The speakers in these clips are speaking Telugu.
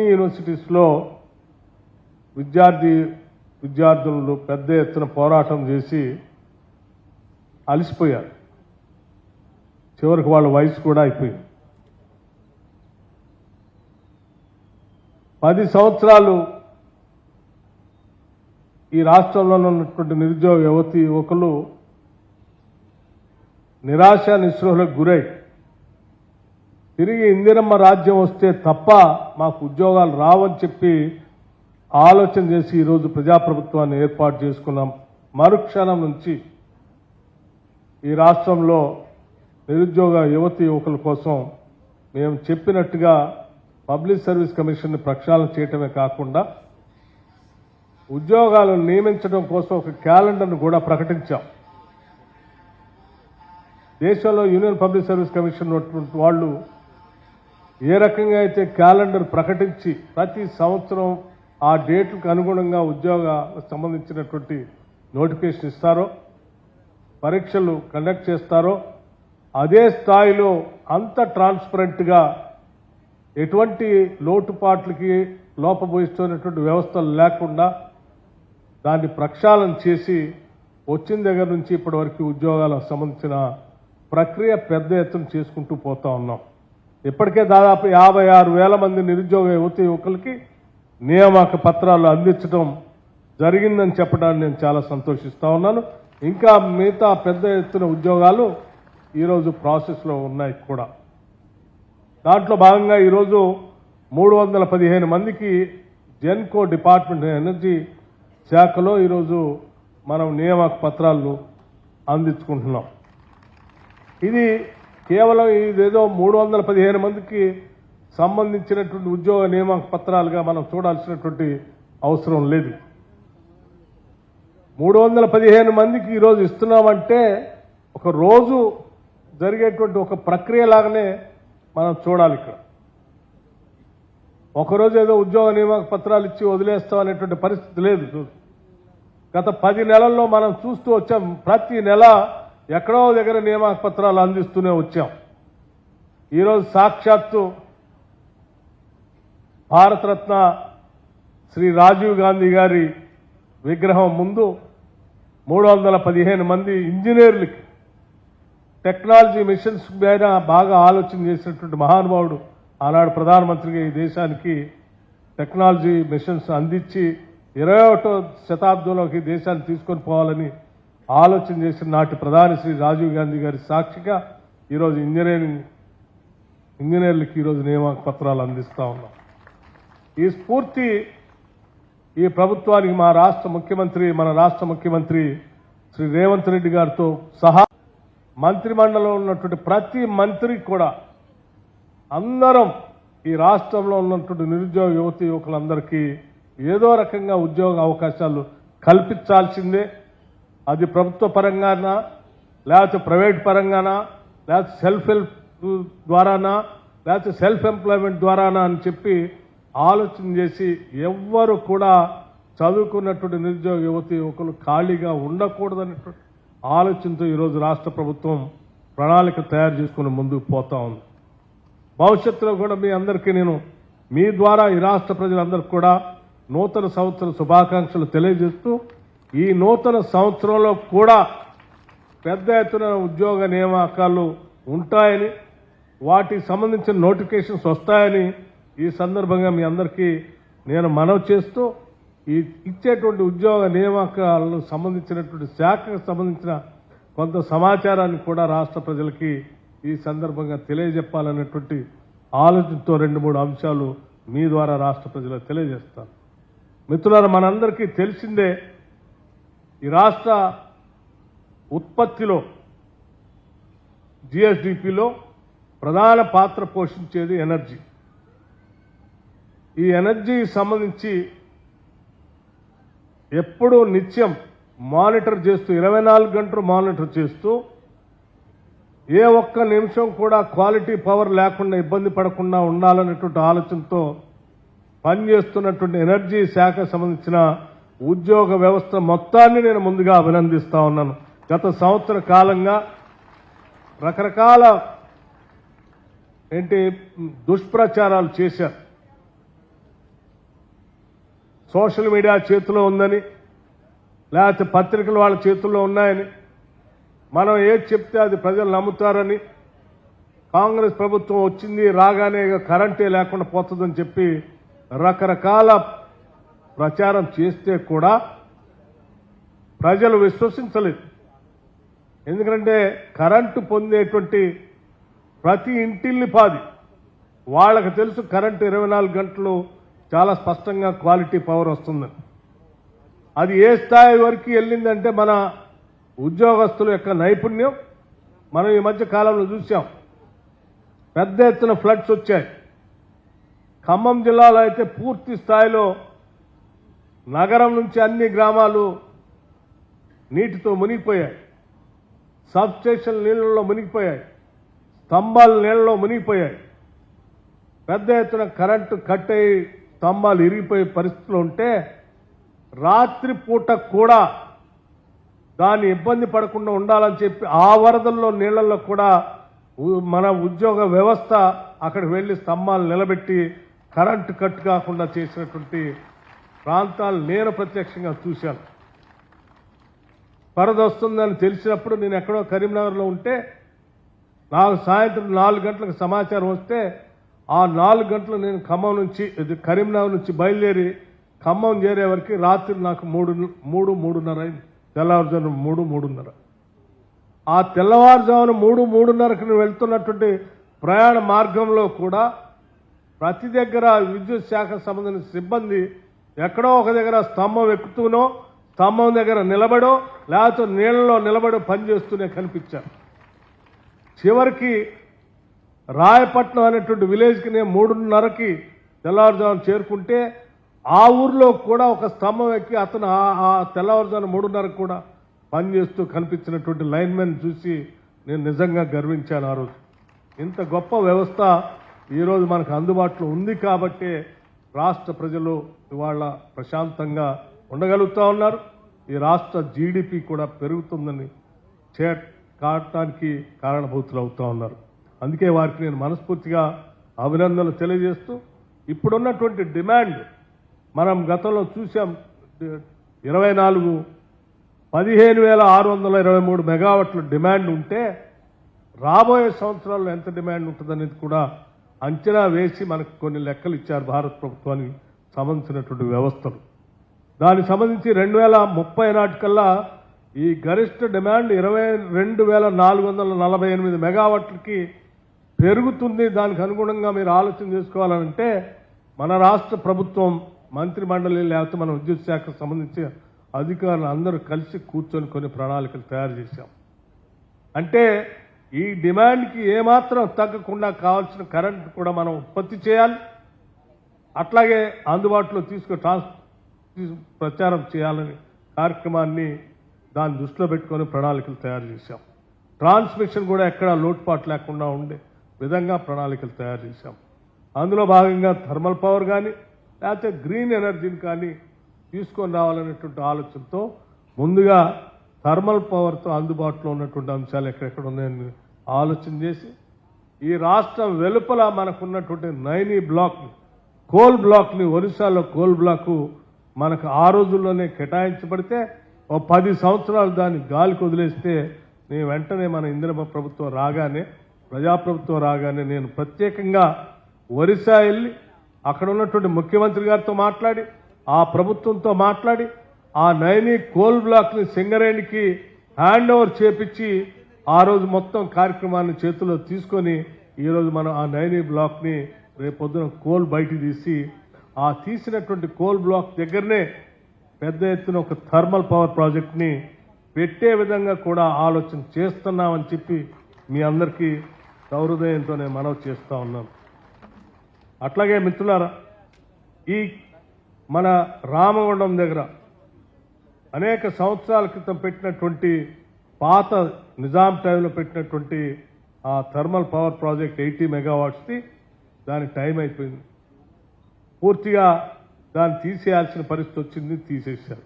యూనివర్సిటీస్లో విద్యార్థి విద్యార్థులు పెద్ద ఎత్తున పోరాటం చేసి అలసిపోయారు. చివరికి వాళ్ళ వయసు కూడా అయిపోయింది. పది సంవత్సరాలు ఈ రాష్ట్రంలో ఉన్నటువంటి నిరుద్యోగ యువతి యువకులు నిరాశ నిస్పృహలకు గురై తిరిగి ఇందిరమ్మ రాజ్యం వస్తే తప్ప మాకు ఉద్యోగాలు రావని చెప్పి ఆలోచన చేసి ఈరోజు ప్రజాప్రభుత్వాన్ని ఏర్పాటు చేసుకున్నాం. మరుక్షణం నుంచి ఈ రాష్ట్రంలో నిరుద్యోగ యువతి యువకుల కోసం మేము చెప్పినట్టుగా పబ్లిక్ సర్వీస్ కమిషన్ని ప్రక్షాళన చేయటమే కాకుండా ఉద్యోగాలను నియమించడం కోసం ఒక క్యాలెండర్ను కూడా ప్రకటించాం. దేశంలో యూనియన్ పబ్లిక్ సర్వీస్ కమిషన్ ఉన్నటువంటి వాళ్ళు ఏ రకంగా అయితే క్యాలెండర్ ప్రకటించి ప్రతి సంవత్సరం ఆ డేట్లకు అనుగుణంగా ఉద్యోగ సంబంధించినటువంటి నోటిఫికేషన్ ఇస్తారో పరీక్షలు కండక్ట్ చేస్తారో అదే స్థాయిలో అంత ట్రాన్స్పరెంట్గా ఎటువంటి లోటుపాట్లకి లోపబోయిస్తున్నటువంటి వ్యవస్థలు లేకుండా దాన్ని ప్రక్షాళన చేసి వచ్చిన దగ్గర నుంచి ఇప్పటి వరకు ఉద్యోగాలకు సంబంధించిన ప్రక్రియ పెద్ద ఎత్తున చేసుకుంటూ పోతా ఉన్నాం. ఇప్పటికే దాదాపు యాభై ఆరు వేల మంది నిరుద్యోగ యువతి యువకులకి నియామక పత్రాలు అందించడం జరిగిందని చెప్పడానికి నేను చాలా సంతోషిస్తూ ఉన్నాను. ఇంకా మిగతా పెద్ద ఎత్తున ఉద్యోగాలు ఈరోజు ప్రాసెస్లో ఉన్నాయి కూడా. దాంట్లో భాగంగా ఈరోజు మూడు వందల పదిహేను మందికి జెన్కో డిపార్ట్మెంట్ ఎనర్జీ శాఖలో ఈరోజు మనం నియామక పత్రాలు అందించుకుంటున్నాం. ఇది కేవలం ఇదేదో మూడు వందల పదిహేను మందికి సంబంధించినటువంటి ఉద్యోగ నియామక పత్రాలుగా మనం చూడాల్సినటువంటి అవసరం లేదు. మూడు వందల పదిహేను మందికి ఈరోజు ఇస్తున్నామంటే ఒక రోజు జరిగేటువంటి ఒక ప్రక్రియ లాగానే మనం చూడాలి ఇక్కడ. ఒకరోజు ఏదో ఉద్యోగ నియామక పత్రాలు ఇచ్చి వదిలేస్తాం అనేటువంటి పరిస్థితి లేదు. గత పది నెలల్లో మనం చూస్తూ వచ్చాం ప్రతి నెల ఎక్కడో దగ్గర నియామక అందిస్తూనే వచ్చాం. ఈరోజు సాక్షాత్తు భారతరత్న శ్రీ రాజీవ్ గాంధీ గారి విగ్రహం ముందు మూడు వందల పదిహేను మంది ఇంజనీర్లకి టెక్నాలజీ మిషన్స్ మీద బాగా ఆలోచన చేసినటువంటి మహానుభావుడు ఆనాడు ప్రధానమంత్రిగా ఈ దేశానికి టెక్నాలజీ మిషన్స్ అందించి ఇరవై ఒకటో శతాబ్దంలోకి దేశాన్ని తీసుకొని పోవాలని ఆలోచన చేసిన నాటి ప్రధాని శ్రీ రాజీవ్ గాంధీ గారి సాక్షిగా ఈరోజు ఇంజనీరింగ్ ఇంజనీర్లకి ఈరోజు నియామక పత్రాలు అందిస్తూ ఉన్నాం. ఈ స్ఫూర్తి ఈ ప్రభుత్వానికి మా రాష్ట్ర ముఖ్యమంత్రి మన రాష్ట్ర ముఖ్యమంత్రి శ్రీ రేవంత్ రెడ్డి గారితో సహా మంత్రిమండలిలో ఉన్నటువంటి ప్రతి మంత్రికి కూడా అందరం ఈ రాష్ట్రంలో ఉన్నటువంటి నిరుద్యోగ యువతి యువకులందరికీ ఏదో రకంగా ఉద్యోగ అవకాశాలు కల్పించాల్సిందే. అది ప్రభుత్వ పరంగానా లేకపోతే ప్రైవేట్ పరంగానా లేకపోతే సెల్ఫ్ హెల్ప్ ద్వారానా లేకపోతే సెల్ఫ్ ఎంప్లాయ్మెంట్ ద్వారానా అని చెప్పి ఆలోచన చేసి ఎవ్వరు కూడా చదువుకున్నటువంటి నిరుద్యోగ యువతి యువకులు ఖాళీగా ఉండకూడదన్నటువంటి ఆలోచనతో ఈరోజు రాష్ట్ర ప్రభుత్వం ప్రణాళిక తయారు చేసుకుని ముందుకు పోతా ఉంది. భవిష్యత్తులో కూడా మీ అందరికీ నేను మీ ద్వారా ఈ రాష్ట్ర ప్రజలందరికీ కూడా నూతన సంవత్సర శుభాకాంక్షలు తెలియజేస్తూ ఈ నూతన సంవత్సరంలో కూడా పెద్ద ఎత్తున ఉద్యోగ నియామకాలు ఉంటాయని వాటికి సంబంధించిన నోటిఫికేషన్స్ వస్తాయని ఈ సందర్భంగా మీ అందరికీ నేను మనవి చేస్తూ ఈ ఇచ్చేటువంటి ఉద్యోగ నియామకాలకు సంబంధించినటువంటి శాఖకు సంబంధించిన కొంత సమాచారాన్ని కూడా రాష్ట్ర ప్రజలకి ఈ సందర్భంగా తెలియజెప్పాలనేటువంటి ఆలోచనతో రెండు మూడు అంశాలు మీ ద్వారా రాష్ట్ర ప్రజలకు తెలియజేస్తాను. మిత్రులారా మనందరికీ తెలిసిందే ఈ రాష్ట్ర ఉత్పత్తిలో జిఎస్డిపిలో ప్రధాన పాత్ర పోషించేది ఎనర్జీ. ఈ ఎనర్జీ సంబంధించి ఎప్పుడూ నిత్యం మానిటర్ చేస్తూ ఇరవై నాలుగు గంటలు మానిటర్ చేస్తూ ఏ ఒక్క నిమిషం కూడా క్వాలిటీ పవర్ లేకుండా ఇబ్బంది పడకుండా ఉండాలనేటువంటి ఆలోచనతో పనిచేస్తున్నటువంటి ఎనర్జీ శాఖ సంబంధించిన ఉద్యోగ వ్యవస్థ మొత్తాన్ని నేను ముందుగా అభినందిస్తా ఉన్నాను. గత సంవత్సర కాలంగా రకరకాల ఏంటి దుష్ప్రచారాలు చేశారు. సోషల్ మీడియా చేతిలో ఉందని లేకపోతే పత్రికలు వాళ్ళ చేతుల్లో ఉన్నాయని మనం ఏది చెప్తే అది ప్రజలు నమ్ముతారని కాంగ్రెస్ ప్రభుత్వం వచ్చింది రాగానే కరెంటే లేకుండా పోతుందని చెప్పి రకరకాల ప్రచారం చేస్తే కూడా ప్రజలు విశ్వసించలేదు. ఎందుకంటే కరెంటు పొందేటువంటి ప్రతి ఇంటిల్ని పాది వాళ్ళకి తెలుసు కరెంటు ఇరవై నాలుగు గంటలు చాలా స్పష్టంగా క్వాలిటీ పవర్ వస్తుందని అది ఏ స్థాయి వరకు వెళ్ళిందంటే మన ఉద్యోగస్తుల యొక్క నైపుణ్యం. మనం ఈ మధ్య కాలంలో చూసాం పెద్ద ఎత్తున ఫ్లడ్స్ వచ్చాయి. ఖమ్మం జిల్లాలో అయితే పూర్తి స్థాయిలో నగరం నుంచి అన్ని గ్రామాలు నీటితో మునిగిపోయాయి. సబ్ స్టేషన్ నీళ్ళలో మునిగిపోయాయి. స్తంభాలు నీళ్ళలో మునిగిపోయాయి. పెద్ద ఎత్తున కరెంటు కట్ అయి స్తంభాలు ఇరిగిపోయే పరిస్థితులు ఉంటే రాత్రిపూట కూడా దాన్ని ఇబ్బంది పడకుండా ఉండాలని చెప్పి ఆ వరదల్లో నీళ్ళలో కూడా మన ఉద్యోగ వ్యవస్థ అక్కడికి వెళ్ళి స్తంభాలు నిలబెట్టి కరెంటు కట్ కాకుండా చేసినటువంటి ప్రాంతాలు నేను ప్రత్యక్షంగా చూశాను. వరద వస్తుందని తెలిసినప్పుడు నేను ఎక్కడో కరీంనగర్లో ఉంటే నాకు సాయంత్రం నాలుగు గంటలకు సమాచారం వస్తే ఆ నాలుగు గంటలు నేను ఖమ్మం నుంచి ఇది కరీంనగర్ నుంచి బయలుదేరి ఖమ్మం చేరే వరకు రాత్రి నాకు మూడు మూడు మూడున్నర అయింది. తెల్లవారుజామున మూడు మూడున్నర. ఆ తెల్లవారుజామున మూడు మూడున్నరకు నేను వెళ్తున్నటువంటి ప్రయాణ మార్గంలో కూడా ప్రతి దగ్గర విద్యుత్ శాఖ సంబంధించిన సిబ్బంది ఎక్కడో ఒక దగ్గర స్తంభం ఎక్కుతూనో స్తంభం దగ్గర నిలబడో లేకపోతే నీళ్ళలో నిలబడో పనిచేస్తూనే కనిపించారు. చివరికి రాయపట్నం అనేటువంటి విలేజ్కి నేను మూడున్నరకి తెల్లవారుజామున చేరుకుంటే ఆ ఊర్లో కూడా ఒక స్తంభం ఎక్కి అతను ఆ- ఆ తెల్లవారుజామున మూడున్నరకు కూడా పనిచేస్తూ కనిపించినటువంటి లైన్మెన్ చూసి నేను నిజంగా గర్వించాను ఆ రోజు. ఇంత గొప్ప వ్యవస్థ ఈరోజు మనకు అందుబాటులో ఉంది కాబట్టే రాష్ట్ర ప్రజలు ఇవాళ ప్రశాంతంగా ఉండగలుగుతూ ఉన్నారు. ఈ రాష్ట్ర జీడిపి కూడా పెరుగుతుందని చే కావటానికి కారణభూతులు అవుతూ ఉన్నారు. అందుకే వారికి నేను మనస్ఫూర్తిగా అభినందనలు తెలియజేస్తూ ఇప్పుడున్నటువంటి డిమాండ్ మనం గతంలో చూసాం ఇరవై నాలుగు పదిహేను వేల ఆరు వందల ఇరవై మూడు మెగావాట్ల డిమాండ్ ఉంటే రాబోయే సంవత్సరాల్లో ఎంత డిమాండ్ ఉంటుందనేది కూడా అంచనా వేసి మనకు కొన్ని లెక్కలు ఇచ్చారు భారత ప్రభుత్వానికి సంబంధించినటువంటి వ్యవస్థలు. దానికి సంబంధించి రెండు వేల ముప్పై నాటికల్లా ఈ గరిష్ట డిమాండ్ ఇరవై రెండు వేల నాలుగు వందల నలభై ఎనిమిది మెగావాట్లకి పెరుగుతుంది. దానికి అనుగుణంగా మీరు ఆలోచన చేసుకోవాలంటే మన రాష్ట్ర ప్రభుత్వం మంత్రి మండలి లేకపోతే మన విద్యుత్ శాఖకు సంబంధించి అధికారులు అందరూ కలిసి కూర్చొని కొన్ని ప్రణాళికలు తయారు చేశాం. అంటే ఈ డిమాండ్కి ఏమాత్రం తగ్గకుండా కావాల్సిన కరెంట్ కూడా మనం ఉత్పత్తి చేయాలి. అట్లాగే అందుబాటులో తీసుకు ట్రాన్స్ తీసు- ప్రచారం చేయాలని కార్యక్రమాన్ని దాన్ని దృష్టిలో పెట్టుకొని ప్రణాళికలు తయారు చేశాం. ట్రాన్స్మిషన్ కూడా ఎక్కడా లోటుపాటు లేకుండా ఉండే విధంగా ప్రణాళికలు తయారు చేశాం. అందులో భాగంగా థర్మల్ పవర్ కానీ లేకపోతే గ్రీన్ ఎనర్జీని కానీ తీసుకొని రావాలనేటువంటి ఆలోచనతో ముందుగా థర్మల్ పవర్తో అందుబాటులో ఉన్నటువంటి అంశాలు ఎక్కడెక్కడ ఉన్నాయని ఆలోచన చేసి ఈ రాష్ట్రం వెలుపల మనకున్నటువంటి నైనీ బ్లాక్ కోల్ బ్లాక్ని ఒరిస్సాలో కోల్ బ్లాక్ మనకు ఆ రోజుల్లోనే కేటాయించబడితే ఓ పది సంవత్సరాలు దాన్ని గాలికి వదిలేస్తే నేను వెంటనే మన ఇందిరమ్మ ప్రభుత్వం రాగానే ప్రజాప్రభుత్వం రాగానే నేను ప్రత్యేకంగా ఒరిస్సా వెళ్ళి అక్కడ ఉన్నటువంటి ముఖ్యమంత్రి గారితో మాట్లాడి ఆ ప్రభుత్వంతో మాట్లాడి ఆ నైని కోల్ బ్లాక్ని సింగరేణికి హ్యాండ్ ఓవర్ చేపించి ఆ రోజు మొత్తం కార్యక్రమాన్ని చేతిలో తీసుకొని ఈరోజు మనం ఆ నైని బ్లాక్ని రేపు పొద్దున కోల్ బయట తీసి ఆ తీసినటువంటి కోల్ బ్లాక్ దగ్గరనే పెద్ద ఎత్తున ఒక థర్మల్ పవర్ ప్రాజెక్ట్ని పెట్టే విధంగా కూడా ఆలోచన చేస్తున్నామని చెప్పి మీ అందరికీ సౌహృదయంతో నేను మనవి చేస్తూ ఉన్నాను అట్లాగే మిత్రులారా ఈ మన రామగుండం దగ్గర అనేక సంవత్సరాల క్రితం పెట్టినటువంటి పాత నిజాం టైంలో పెట్టినటువంటి ఆ థర్మల్ పవర్ ప్రాజెక్ట్ ఎయిటీ మెగావాట్స్ది దాని టైం అయిపోయింది. పూర్తిగా దాన్ని తీసేయాల్సిన పరిస్థితి వచ్చింది తీసేశారు.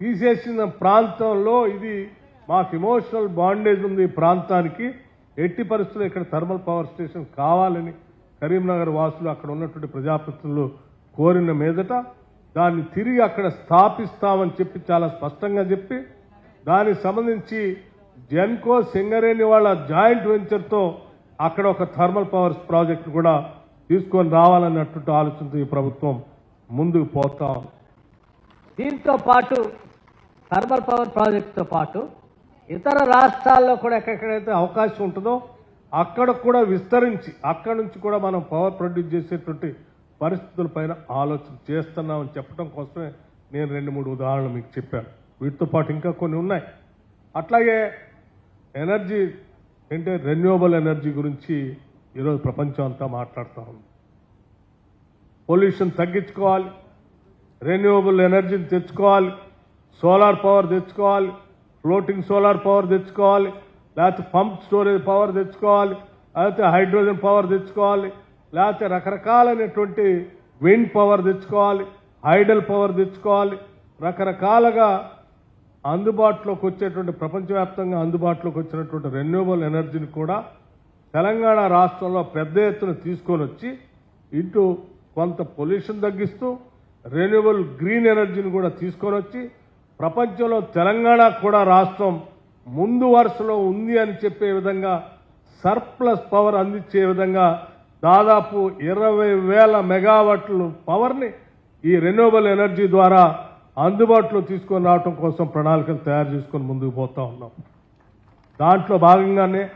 తీసేసిన ప్రాంతంలో ఇది మాకు ఇమోషనల్ బాండేజ్ ఉంది ఈ ప్రాంతానికి. ఎట్టి పరిస్థితుల్లో ఇక్కడ థర్మల్ పవర్ స్టేషన్ కావాలని కరీంనగర్ వాసులు అక్కడ ఉన్నటువంటి ప్రజాప్రతినిధులు కోరిన మీదట దాన్ని తిరిగి అక్కడ స్థాపిస్తామని చెప్పి చాలా స్పష్టంగా చెప్పి దానికి సంబంధించి జెన్కో సింగరేణి వాళ్ళ జాయింట్ వెంచర్తో అక్కడ ఒక థర్మల్ పవర్స్ ప్రాజెక్ట్ కూడా తీసుకొని రావాలన్నటువంటి ఆలోచనతో ఈ ప్రభుత్వం ముందుకు పోతా దీంతో పాటు థర్మల్ పవర్ ప్రాజెక్టుతో పాటు ఇతర రాష్ట్రాల్లో కూడా ఎక్కడెక్కడైతే అవకాశం ఉంటుందో అక్కడ కూడా విస్తరించి అక్కడ నుంచి కూడా మనం పవర్ ప్రొడ్యూస్ చేసేటువంటి పరిస్థితులపైన ఆలోచన చేస్తున్నామని చెప్పడం కోసమే నేను రెండు మూడు ఉదాహరణలు మీకు చెప్పాను. వీటితో పాటు ఇంకా కొన్ని ఉన్నాయి. అట్లాగే ఎనర్జీ అంటే రెన్యూవబుల్ ఎనర్జీ గురించి ఈరోజు ప్రపంచం అంతా మాట్లాడుతూ ఉంది. పొల్యూషన్ తగ్గించుకోవాలి రెన్యూవబుల్ ఎనర్జీని తెచ్చుకోవాలి సోలార్ పవర్ తెచ్చుకోవాలి ఫ్లోటింగ్ సోలార్ పవర్ తెచ్చుకోవాలి లేకపోతే పంప్ స్టోరేజ్ పవర్ తెచ్చుకోవాలి లేకపోతే హైడ్రోజన్ పవర్ తెచ్చుకోవాలి లేకపోతే రకరకాలైనటువంటి విండ్ పవర్ తెచ్చుకోవాలి హైడల్ పవర్ తెచ్చుకోవాలి రకరకాలుగా అందుబాటులోకి వచ్చేటువంటి ప్రపంచవ్యాప్తంగా అందుబాటులోకి వచ్చినటువంటి రెన్యూవబుల్ ఎనర్జీని కూడా తెలంగాణ రాష్ట్రంలో పెద్ద ఎత్తున తీసుకొని వచ్చి ఇటు కొంత పొల్యూషన్ తగ్గిస్తూ రెన్యూవబుల్ గ్రీన్ ఎనర్జీని కూడా తీసుకొని వచ్చి ప్రపంచంలో తెలంగాణ కూడా రాష్ట్రం ముందు వరుసలో ఉంది అని చెప్పే విధంగా సర్ప్లస్ పవర్ అందించే విధంగా దాదాపు ఇరవై వేల మెగావాట్లు పవర్ని ఈ రెన్యూవబుల్ ఎనర్జీ ద్వారా అందుబాటులో తీసుకొని రావటం కోసం ప్రణాళికలు తయారు చేసుకొని ముందుకు పోతా ఉన్నాం. దాంట్లో భాగంగానే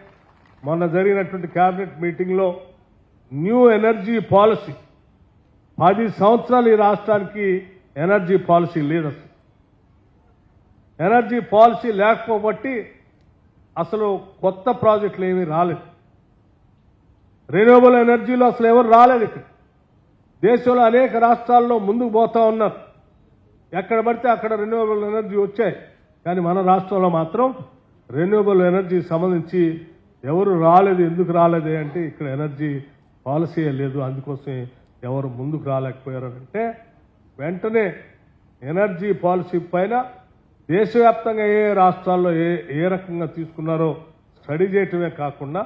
మొన్న జరిగినటువంటి క్యాబినెట్ మీటింగ్లో న్యూ ఎనర్జీ పాలసీ పది సంవత్సరాలు ఈ రాష్ట్రానికి ఎనర్జీ పాలసీ లేదు అసలు. ఎనర్జీ పాలసీ లేకపోబట్టి అసలు కొత్త ప్రాజెక్టులు ఏమీ రాలేదు. రెన్యూవబుల్ ఎనర్జీలో అసలు ఎవరు రాలేదు ఇక్కడ. దేశంలో అనేక రాష్ట్రాల్లో ముందుకు పోతా ఉన్నారు. ఎక్కడ పడితే అక్కడ రెన్యూవబుల్ ఎనర్జీ వచ్చాయి. కానీ మన రాష్ట్రంలో మాత్రం రెన్యూవబుల్ ఎనర్జీ సంబంధించి ఎవరు రాలేదు ఎందుకు రాలేదు అంటే ఇక్కడ ఎనర్జీ పాలసీ లేదు. అందుకోసం ఎవరు ముందుకు రాలేకపోయారు అంటే వెంటనే ఎనర్జీ పాలసీ పైన దేశవ్యాప్తంగా ఏ రాష్ట్రాల్లో ఏ ఏ రకంగా తీసుకున్నారో స్టడీ చేయటమే కాకుండా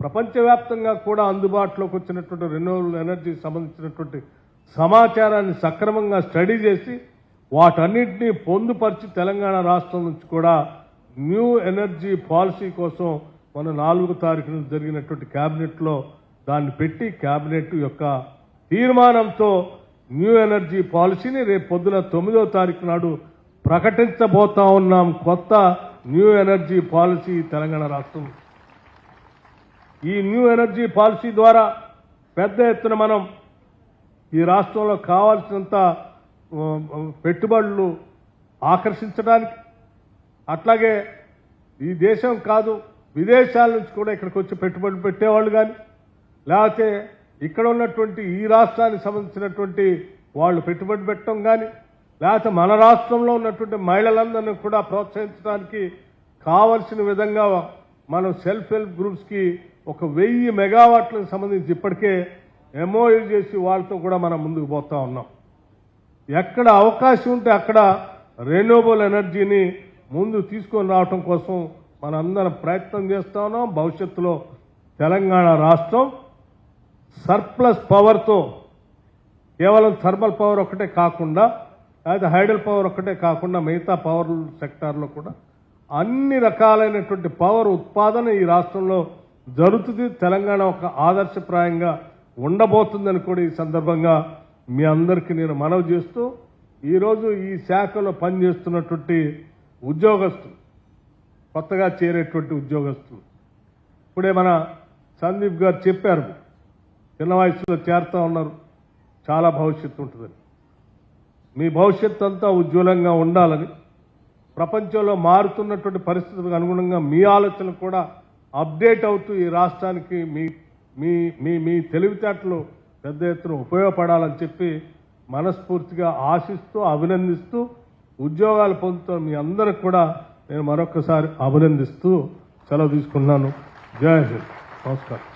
ప్రపంచవ్యాప్తంగా కూడా అందుబాటులోకి వచ్చినటువంటి రెన్యూవబుల్ ఎనర్జీ సంబంధించినటువంటి సమాచారాన్ని సక్రమంగా స్టడీ చేసి వాటన్నిటినీ పొందుపరిచి తెలంగాణ రాష్ట్రం నుంచి కూడా న్యూ ఎనర్జీ పాలసీ కోసం మన నాలుగో తారీఖున జరిగినటువంటి క్యాబినెట్లో దాన్ని పెట్టి క్యాబినెట్ యొక్క తీర్మానంతో న్యూ ఎనర్జీ పాలసీని రేపు పొద్దున తొమ్మిదో తారీఖు నాడు ప్రకటించబోతా ఉన్నాం కొత్త న్యూ ఎనర్జీ పాలసీ తెలంగాణ రాష్ట్రం. ఈ న్యూ ఎనర్జీ పాలసీ ద్వారా పెద్ద ఎత్తున మనం ఈ రాష్ట్రంలో కావాల్సినంత పెట్టుబడులు ఆకర్షించడానికి. అట్లాగే ఈ దేశం కాదు విదేశాల నుంచి కూడా ఇక్కడికి వచ్చి పెట్టుబడులు పెట్టేవాళ్ళు కానీ లేకపోతే ఇక్కడ ఉన్నటువంటి ఈ రాష్ట్రానికి సంబంధించినటువంటి వాళ్ళు పెట్టుబడి పెట్టడం కానీ లేకపోతే మన రాష్ట్రంలో ఉన్నటువంటి మహిళలందరినీ కూడా ప్రోత్సహించడానికి కావలసిన విధంగా మనం సెల్ఫ్ హెల్ప్ గ్రూప్స్కి ఒక వెయ్యి మెగావాట్లకు సంబంధించి ఇప్పటికే ఎంఓయూ చేసి వాళ్ళతో కూడా మనం ముందుకు పోతా ఉన్నాం. ఎక్కడ అవకాశం ఉంటే అక్కడ రెన్యూవబుల్ ఎనర్జీని ముందు తీసుకొని రావటం కోసం మనందరం ప్రయత్నం చేస్తా ఉన్నాం. భవిష్యత్తులో తెలంగాణ రాష్ట్రం సర్ప్లస్ పవర్తో కేవలం థర్మల్ పవర్ ఒకటే కాకుండా లేదా హైడల్ పవర్ ఒకటే కాకుండా మిగతా పవర్ సెక్టార్లో కూడా అన్ని రకాలైనటువంటి పవర్ ఉత్పాదన ఈ రాష్ట్రంలో జరుగుతుంది. తెలంగాణ ఒక ఆదర్శప్రాయంగా ఉండబోతుందని కూడా ఈ సందర్భంగా మీ అందరికీ నేను మనవి చేస్తూ ఈరోజు ఈ శాఖలో పనిచేస్తున్నటువంటి ఉద్యోగస్తులు కొత్తగా చేరేటువంటి ఉద్యోగస్తులు. ఇప్పుడే మన సందీప్ గారు చెప్పారు చిన్న వయసులో చేరుతా ఉన్నారు చాలా భవిష్యత్తు ఉంటుందని. మీ భవిష్యత్తు అంతా ఉజ్వలంగా ఉండాలని ప్రపంచంలో మారుతున్నటువంటి పరిస్థితులకు అనుగుణంగా మీ ఆలోచనలు కూడా అప్డేట్ అవుతూ ఈ రాష్ట్రానికి మీ మీ మీ మీ తెలివితేటలు పెద్ద ఎత్తున ఉపయోగపడాలని చెప్పి మనస్ఫూర్తిగా ఆశిస్తూ అభినందిస్తూ ఉద్యోగాలు పొందుతున్న మీ అందరికి కూడా నేను మరొకసారి అభినందిస్తూ సెలవు తీసుకున్నాను జై హింద్. నమస్కారం.